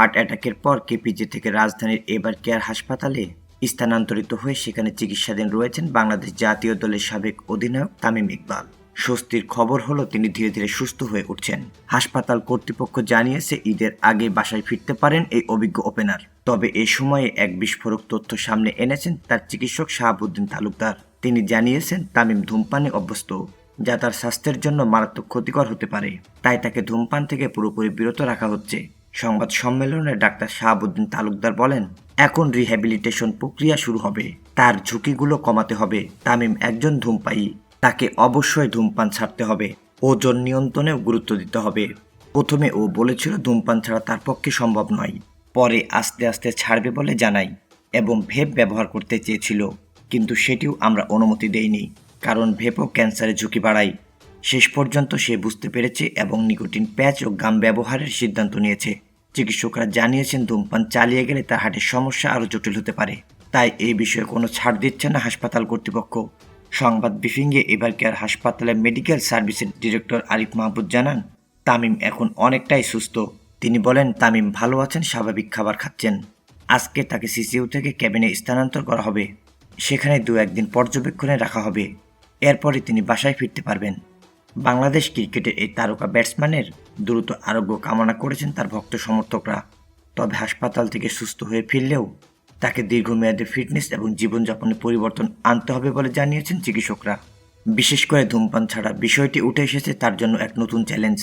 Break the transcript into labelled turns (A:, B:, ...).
A: Heart অ্যাটাকের পর KPJ থেকে রাজধানীর এবার কেয়ার হাসপাতালে স্থানান্তরিত হয়ে সেখানে চিকিৎসাধীন রয়েছেন বাংলাদেশ জাতীয় দলের সাবেক অধিনায়ক তামিম ইকবাল। স্বস্তির খবর হলো, তিনি ধীরে ধীরে সুস্থ হয়ে উঠছেন। হাসপাতাল কর্তৃপক্ষ জানিয়েছে, ঈদের আগে বাসায় ফিরতে পারেন এই অভিজ্ঞ ওপেনার। তবে এ সময়ে এক বিস্ফোরক তথ্য সামনে এনেছেন তার চিকিৎসক শাহাবুদ্দিন তালুকদার। তিনি জানিয়েছেন, তামিম ধূমপানে অভ্যস্ত, যা তার স্বাস্থ্যের জন্য মারাত্মক ক্ষতিকর হতে পারে। তাই তাকে ধূমপান থেকে পুরোপুরি বিরত রাখা হচ্ছে। সংবাদ সম্মেলনে ডাক্তার শাহাবুদ্দিন তালুকদার বলেন, এখন রিহ্যাবিলিটেশন প্রক্রিয়া শুরু হবে। তার ঝুঁকিগুলো কমাতে হবে। তামিম একজন ধূমপায়ী। তাকে অবশ্যই ধূমপান ছাড়তে হবে। ওজন নিয়ন্ত্রণেও গুরুত্ব দিতে হবে। প্রথমে ও বলেছিল, ধূমপান ছাড়া তার পক্ষে সম্ভব নয়। পরে আস্তে আস্তে ছাড়বে বলে জানাই এবং ভেপ ব্যবহার করতে চেয়েছিল। কিন্তু সেটিও আমরা অনুমতি দেইনি। কারণ ভেপও ক্যান্সারের ঝুঁকি বাড়ায়। শেষ পর্যন্ত সে বুঝতে পেরেছে এবং নিকোটিন প্যাচ ও গাম ব্যবহারের সিদ্ধান্ত নিয়েছে। চিকিৎসকরা জানিয়েছেন, ধূমপান চালিয়ে গেলে তার হার্টের সমস্যা আরও জটিল হতে পারে। তাই এই বিষয়ে কোনো ছাড় দিচ্ছে না হাসপাতাল কর্তৃপক্ষ। সংবাদ ব্রিফিংয়ে এবার কেয়ার হাসপাতালের মেডিকেল সার্ভিসের ডিরেক্টর আরিফ মাহবুদ জানান, তামিম এখন অনেকটাই সুস্থ। তিনি বলেন, তামিম ভালো আছেন, স্বাভাবিক খাবার খাচ্ছেন। আজকে তাকে সিসিইউ থেকে ক্যাবিনে স্থানান্তর করা হবে। সেখানে দু একদিন পর্যবেক্ষণে রাখা হবে। এরপরে তিনি বাসায় ফিরতে পারবেন। বাংলাদেশ ক্রিকেটের এই তারকা ব্যাটসম্যানের দ্রুত আরোগ্য কামনা করেছেন তার ভক্ত সমর্থকরা। তবে হাসপাতাল থেকে সুস্থ হয়ে ফিরলেও তাকে দীর্ঘমেয়াদী ফিটনেস এবং জীবনযাপনে পরিবর্তন আনতে হবে বলে জানিয়েছেন চিকিৎসকরা। বিশেষ করে ধূমপান ছাড়া বিষয়টি উঠে এসেছে, তার জন্য এক নতুন চ্যালেঞ্জ।